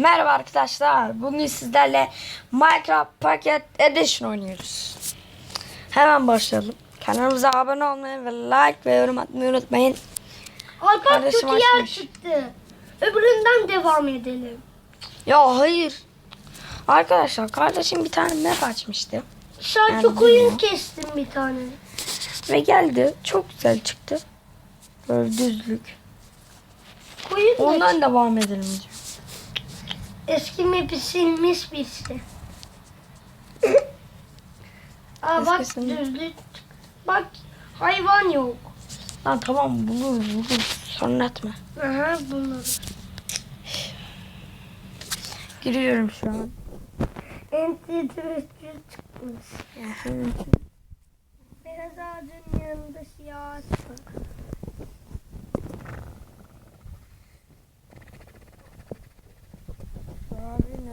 Merhaba arkadaşlar. Bugün sizlerle Minecraft Pocket Edition oynuyoruz. Hemen başlayalım. Kanalımıza abone olmayı ve like ve yorum atmayı unutmayın. Alper Kardeşim kötü yer açmış. çıktı. Öbüründen devam edelim. Ya hayır. Arkadaşlar kardeşim bir tane map açmıştı. Şarkı Yani koyun kestim bir tane. Ve geldi. Çok güzel çıktı. Böyle düzlük. Koyun da Ondan devam edelim. Eski map'i silmiş birisi. Aa bak Eskisini. düzlük. Bak hayvan yok. Lan tamam bulur bulur. Sorun etme. Aha bunlar. Giriyorum şu an. Entitüsü çıkmış. Beyaz ağacın yanında siyah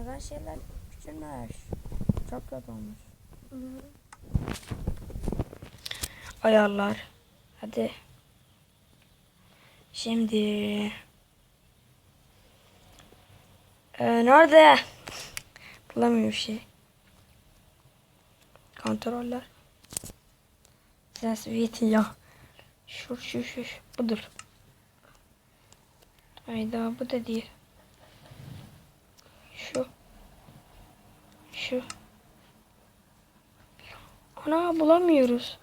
neden şeyler küçülmüş? Çok kötü olmuş. Ayarlar. Hadi. Şimdi. Ee, nerede? Bulamıyorum şey. Kontroller. Sensitivity ya. Şu şu şu şu. Budur. Hayda bu da değil. Şu. Şu. Ana bulamıyoruz.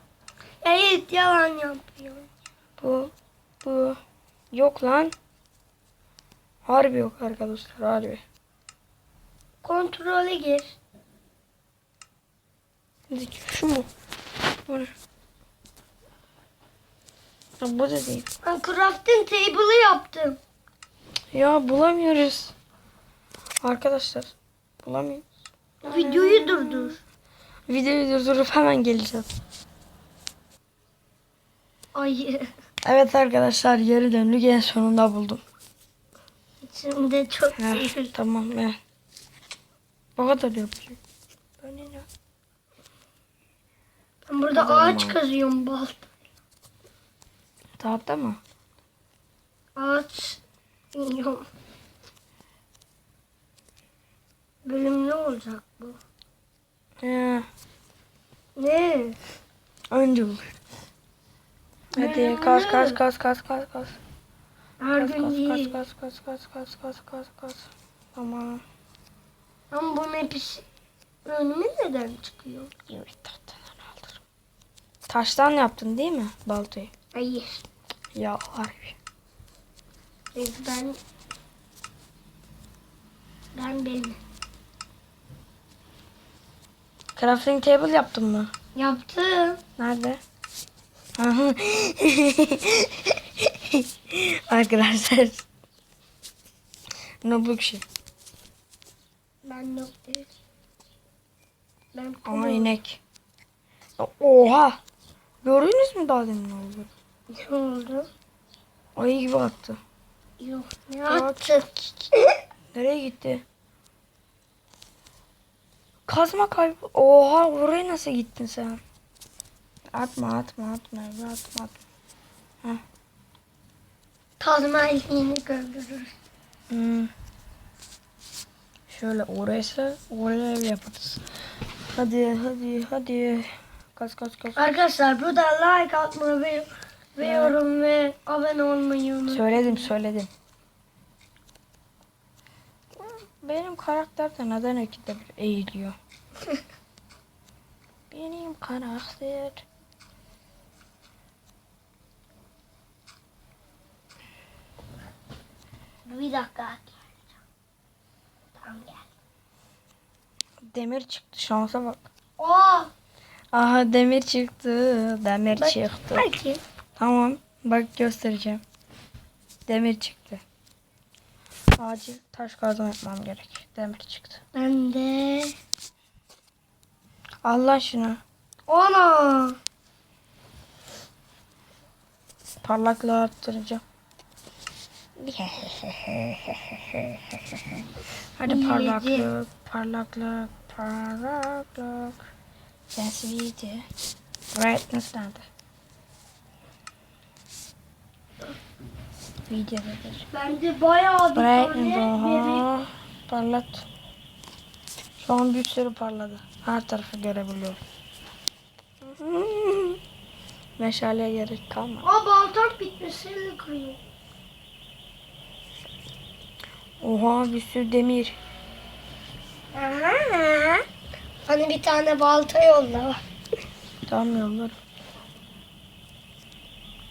Evet yalan yapıyor. Bu. Bu. Yok lan. Harbi yok arkadaşlar harbi. Kontrole gir. Şu mu? Bu ne? Ha, bu da değil. Ben crafting table'ı yaptım. Ya bulamıyoruz. Arkadaşlar. Bulamıyoruz. Videoyu durdur. Videoyu durdurup hemen geleceğiz. Ay Evet arkadaşlar geri döndük en sonunda buldum. şimdi çok Heh, tamam ya. O kadar yapacak. Ben ne Ben burada Güzel ağaç kazıyorum bal. Tahta mı? Ağaç yiyorum. Bölüm ne olacak bu? Ee, ne? Önce bul. Hadi kas kas kas kas kas kas. Her kas, gün kas, değil. Kas kas kas kas kas Ama bu ne mapis önüme neden çıkıyor? Evet tahtadan aldım. Taştan yaptın değil mi baltayı? Hayır. Ya harbi. Ben ben benim. Crafting table yaptın mı? Yaptım. Nerede? Arkadaşlar. Nobluk şey. Ben değil. Ben Ama inek. Oha. Gördünüz mü daha demin ne oldu? Ne oldu? Ayı gibi attı. Yok. Ne Bak. attın? Nereye gitti? Kazma kaybı. Oha oraya nasıl gittin sen? Atma atma atma atma atma. atma. Kazma elini öldürür. Hmm. Şöyle oraysa oraya ev yaparız. Hadi hadi hadi. Kaç kaç kaç. Arkadaşlar burada like atmayı ve, ve Evet. yorum ve abone olmayı unutmayın. Söyledim söyledim. Benim karakter de neden ikide bir eğiliyor? Benim karakter. Bir dakika. Tamam gel. Demir çıktı şansa bak. Aa, Aha demir çıktı. Demir Bak. çıktı. belki. Tamam bak göstereceğim. Demir çıktı. Acil taş kazma yapmam gerek. Demir çıktı. Ben de. Allah şunu. Ana. Parlaklığı arttıracağım. Hadi parlaklık, parlaklık, parlaklık. Sensitivity. Brightness nerede? Videodadır. Bende bayağı bir bebek oha. Parlat. Şu an bir sürü parladı. Her tarafı görebiliyoruz. Meşaleye gerek kalmadı. Aa baltam bitmesini kırıyor. Oha bir sürü demir. Aha. Hani bir tane balta yolla. Tamam yollarım.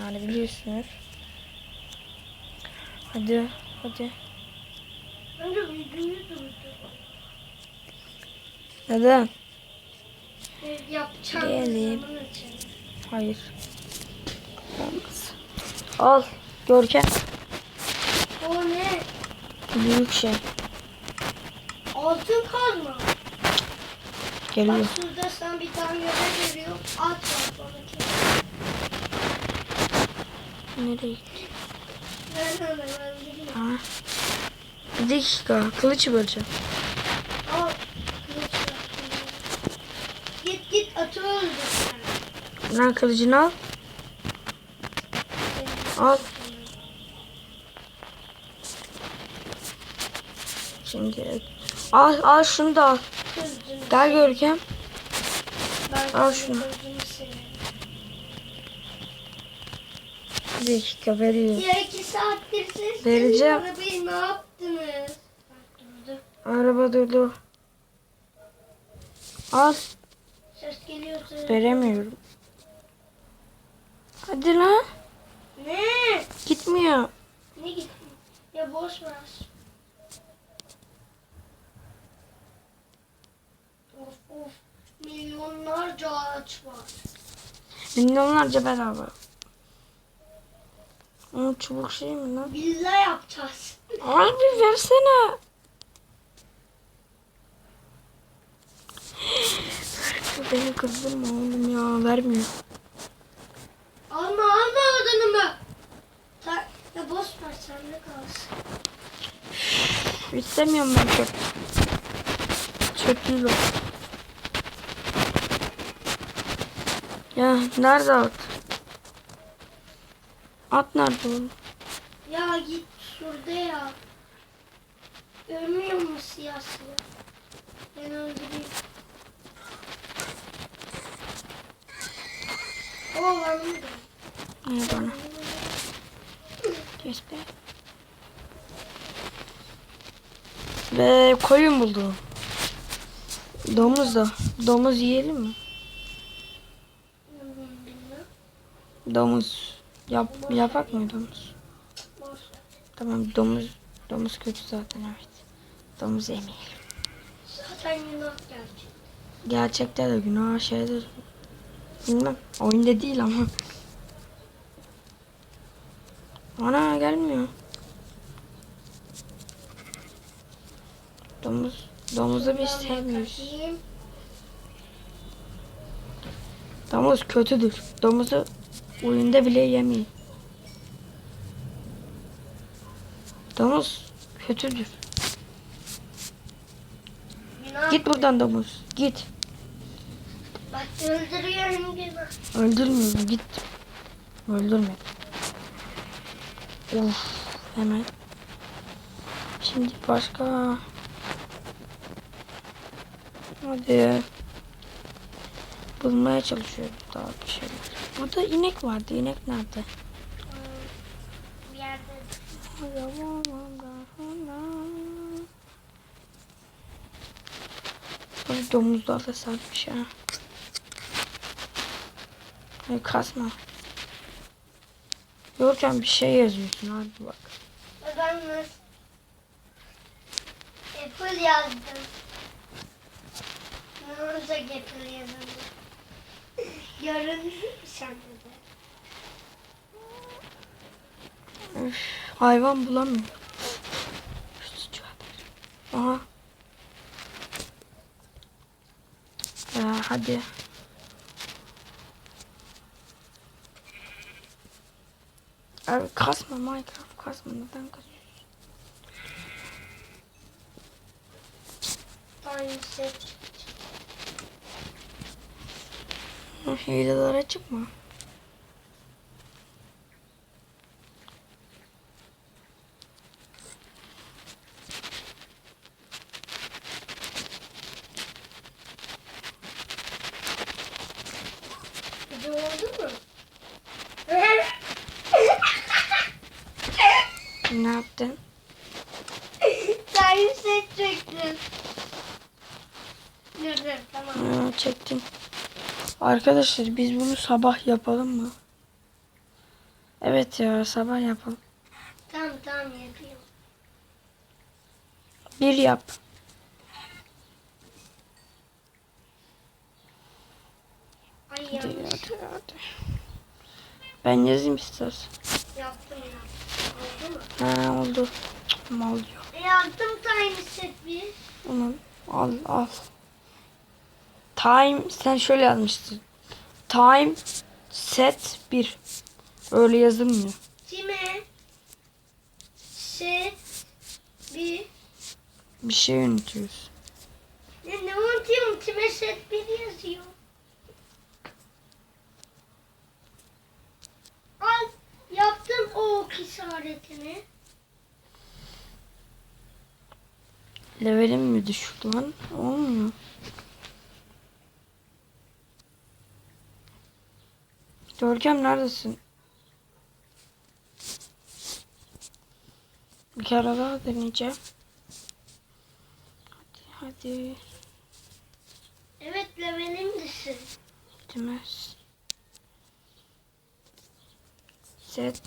Yani biliyorsunuz. Hadi, hadi. Neden? Ee, Gelin. Hayır. Olmaz. Al. Görkem. O ne? Büyük şey. Altın kar mı? Geliyor. Bak şurada sen bir tane yere görüyorum. At bana. Nereye? Ha. Bir dakika. Kılıç böleceğim. Al. Kılıç. Git git atı öldür. Lan kılıcını al. Al. Şimdi al al şunu da al. Gel Görkem. Al şunu. Bir dakika veriyorum. Ya iki saattir siz Vereceğim. arabayı ne yaptınız? Bak durdu. Araba durdu. Al. Ses geliyorsa. Veremiyorum. Hadi lan. Ne? Gitmiyor. Ne gitti? Ya boş ver. Of of. Milyonlarca ağaç var. Milyonlarca bedava. Ama çubuk şey mi lan? Villa yapacağız. Abi versene. Beni kızdırma oğlum ya vermiyor. Alma alma odunumu. Ta ya boş ver sende kalsın. İstemiyorum ben çöp. Çöp değil o. Ya nerede at? At nerede oğlum? Ya git şurada ya. Görmüyor musun siyah siyah? Ben öldüreyim. O var mı? Ne bana? Kes be. Ve koyun buldum. Domuz da. Domuz yiyelim mi? Domuz. Yap, yapak mı domuz? Tamam domuz. Domuz kötü zaten evet. Domuz yemeyelim. Zaten günah gelecek. Gerçekte de günah şeydir. Bilmem. Oyunda değil ama. Ana gelmiyor. Domuz. Domuzu biz sevmiyoruz. Domuz kötüdür. Domuzu oyunda bile yemeyin. Domuz kötüdür. Günah. Git buradan domuz. Git. Bak öldürüyorum günah. Öldürmüyorum. Git. Öldürme. Of. Hemen. Şimdi başka. Hadi. Bulmaya çalışıyorum daha bir şeyler. Burada inek vardı. İnek nerede? Bir yerde. Bu domuzlar da sertmiş ha. Ay kasma. Yorken bir şey yazıyorsun abi bak. Ben? Apple yazdım. Olacak Apple yazınca? Yarın şarkıda. hayvan bulamıyorum. Aha. Ya hadi. Abi kasma Minecraft kasma neden kasıyorsun? Aynı şey. Hı, Hileler açık mı? Ne yaptın? Time set çektim. Dur dur tamam. Ha, çektim. Arkadaşlar biz bunu sabah yapalım mı? Evet ya sabah yapalım. Tamam tamam yapayım. Bir yap. Ay Hadi, hadi, hadi. Ben yazayım istersen. yaptım ya. Oldu mu? Ha oldu. Cık, Mal diyor. E, yaptım time set bir. Tamam. Al al. Time sen şöyle yazmıştın. Time set 1. Öyle yazılmıyor. Time set bir. Bir şey unutuyoruz. Ne, ne unutuyorum? Time set bir yazıyor. Al yaptım o ok işaretini. Levelim mi düşük lan? Olmuyor. Görkem neredesin? Bir kere daha deneyeceğim. Hadi hadi. Evet levelim düşsün. Demez. Set.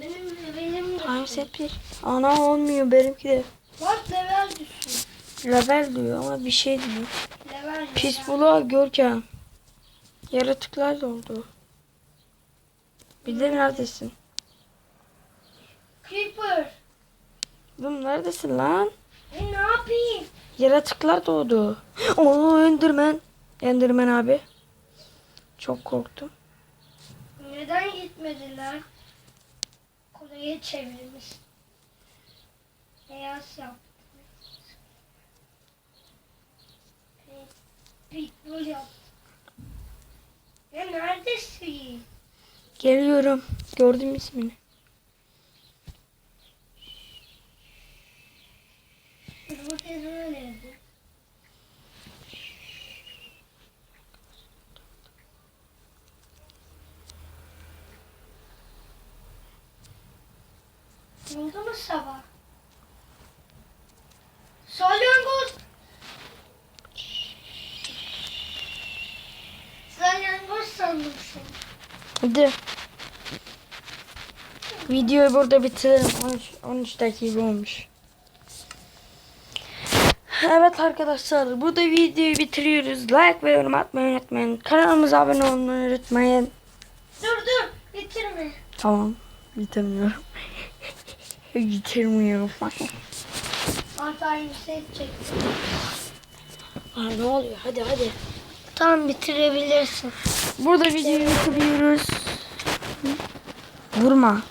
Benim levelim Time set 1. Ana olmuyor benimki de. Bak level düşsün. Level diyor ama bir şey diyor. Level Pis buluğa Görkem. Yaratıklar da oldu. Bir de neredesin? Creeper. Oğlum neredesin lan? E ne yapayım? Yaratıklar doğdu. Oo Enderman. Enderman abi. Çok korktum. Neden gitmediler? Kolayı çevirmiş. Beyaz yaptı. Pitbull yaptı. Ya neredesin? Geliyorum. Gördüm ismini. Bu kez öyleydi. Oldu mu sabah? Hadi. Videoyu burada bitirelim. 13, 13 dakika olmuş. Evet arkadaşlar burada videoyu bitiriyoruz. Like ve yorum atmayı unutmayın. Kanalımıza abone olmayı unutmayın. Dur dur bitirme. Tamam. Bitirmiyorum. Bitirmiyorum. Hatta yüksek çektim. Aa, ne oluyor? Hadi hadi. Tamam bitirebilirsin. Burada videoyu bitiriyoruz. Vurma.